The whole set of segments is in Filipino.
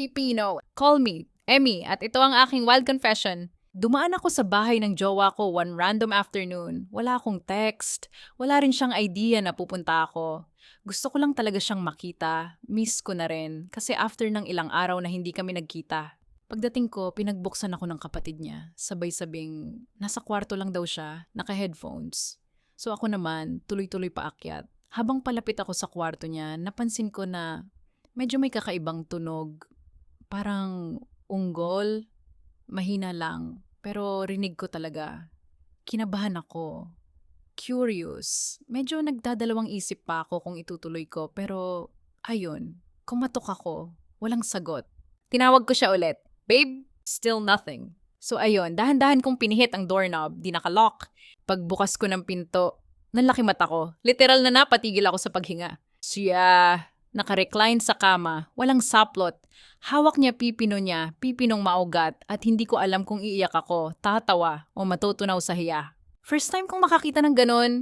Pipino. Call me, Emmy, at ito ang aking wild confession. Dumaan ako sa bahay ng jowa ko one random afternoon. Wala akong text. Wala rin siyang idea na pupunta ako. Gusto ko lang talaga siyang makita. Miss ko na rin. Kasi after ng ilang araw na hindi kami nagkita. Pagdating ko, pinagbuksan ako ng kapatid niya. Sabay-sabing, nasa kwarto lang daw siya, naka-headphones. So ako naman, tuloy-tuloy paakyat. Habang palapit ako sa kwarto niya, napansin ko na medyo may kakaibang tunog. Parang unggol, mahina lang. Pero rinig ko talaga. Kinabahan ako. Curious. Medyo nagdadalawang isip pa ako kung itutuloy ko. Pero ayun, kumatok ako. Walang sagot. Tinawag ko siya ulit. Babe, still nothing. So ayun, dahan-dahan kong pinihit ang doorknob, di nakalock. Pagbukas ko ng pinto, nanlaki mata ko. Literal na napatigil ako sa paghinga. Siya, nakarecline sa kama, walang saplot. Hawak niya pipino niya, pipinong maugat, at hindi ko alam kung iiyak ako, tatawa, o matutunaw sa hiya. First time kong makakita ng ganon,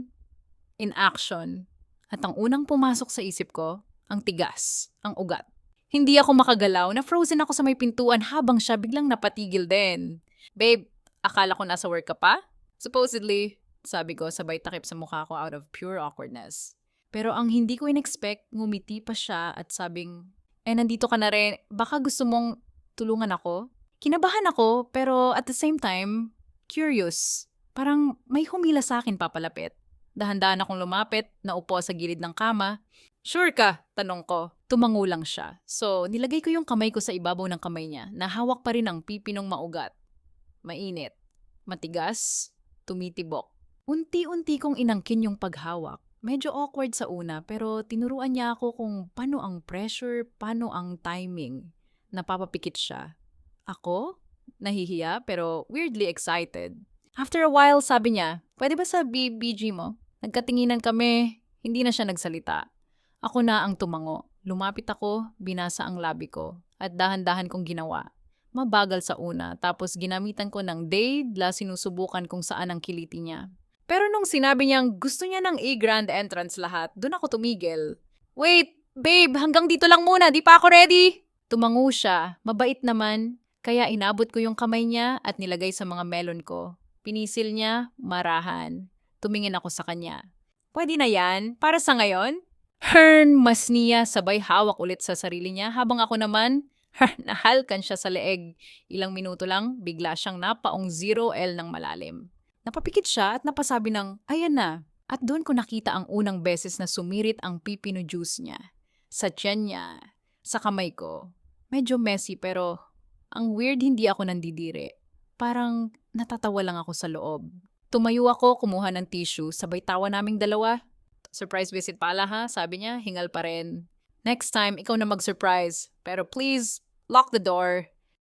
in action. At ang unang pumasok sa isip ko, ang tigas, ang ugat. Hindi ako makagalaw, na frozen ako sa may pintuan habang siya biglang napatigil din. Babe, akala ko nasa work ka pa? Supposedly, sabi ko sabay takip sa mukha ko out of pure awkwardness. Pero ang hindi ko in-expect, ngumiti pa siya at sabing, eh nandito ka na rin, baka gusto mong tulungan ako? Kinabahan ako, pero at the same time, curious. Parang may humila sa akin papalapit. Dahan-dahan akong lumapit, naupo sa gilid ng kama. Sure ka? Tanong ko. Tumango lang siya. So, nilagay ko yung kamay ko sa ibabaw ng kamay niya na hawak pa rin ang pipinong maugat. Mainit. Matigas. Tumitibok. Unti-unti kong inangkin yung paghawak. Medyo awkward sa una pero tinuruan niya ako kung paano ang pressure, paano ang timing. Napapapikit siya. Ako? Nahihiya pero weirdly excited. After a while, sabi niya, pwede ba sa BBG mo? Nagkatinginan kami, hindi na siya nagsalita. Ako na ang tumango. Lumapit ako, binasa ang labi ko, at dahan-dahan kong ginawa. Mabagal sa una, tapos ginamitan ko ng dade la sinusubukan kung saan ang kiliti niya. Pero nung sinabi niyang gusto niya ng A-Grand entrance lahat, doon ako tumigil. Wait, babe, hanggang dito lang muna, di pa ako ready! Tumango siya, mabait naman, kaya inabot ko yung kamay niya at nilagay sa mga melon ko. Pinisil niya, marahan. Tumingin ako sa kanya. Pwede na yan? Para sa ngayon? Hern, mas niya sabay hawak ulit sa sarili niya habang ako naman, nahalkan siya sa leeg. Ilang minuto lang, bigla siyang napaong 0L ng malalim. Napapikit siya at napasabi ng, ayan na. At doon ko nakita ang unang beses na sumirit ang pipino juice niya. Sa tiyan niya, sa kamay ko. Medyo messy pero ang weird hindi ako nandidiri. Parang natatawa lang ako sa loob. Tumayo ako, kumuha ng tissue, sabay tawa naming dalawa. Surprise visit pala ha, sabi niya, hingal pa rin. Next time, ikaw na mag-surprise. Pero please, lock the door.